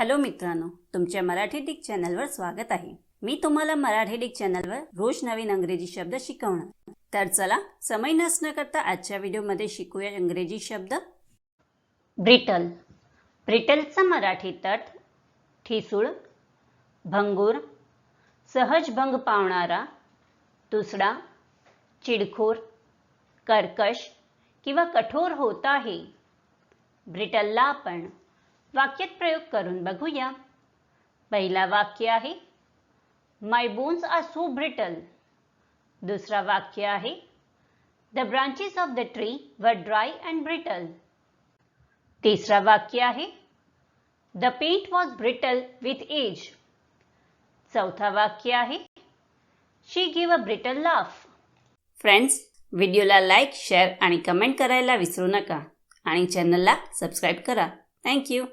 Hello मित्रांनो तुमच्या Marathi Dick चॅनलवर स्वागत आहे. मी तुम्हाला मराठी डिक चॅनलवर रोज नवीन अंग्रेजी शब्द शिकवणार. तर चला समय नसणं करता आजच्या व्हिडिओमध्ये शिकूया इंग्रजी शब्द. ब्रिटल. ब्रिटलचा मराठी तट ठिसूळ भंगूर सहज भंग पावणारा तुसडा चिडखोर कर्कश किंवा कठोर होत आहे. ब्रिटलला आपण वाक्यात प्रयोग करून बघूया. पहिला वाक्य आहे my bones are so brittle दुसरा वाक्य आहे the branches of the tree are dry and brittle तिसरा वाक्य आहे the paint was brittle with age चौथा वाक्य आहे she give a brittle laugh friends व्हिडिओला लाईक शेअर आणि कमेंट करायला विसरू नका आणि चॅनलला सबस्क्राईब करा. थँक्यू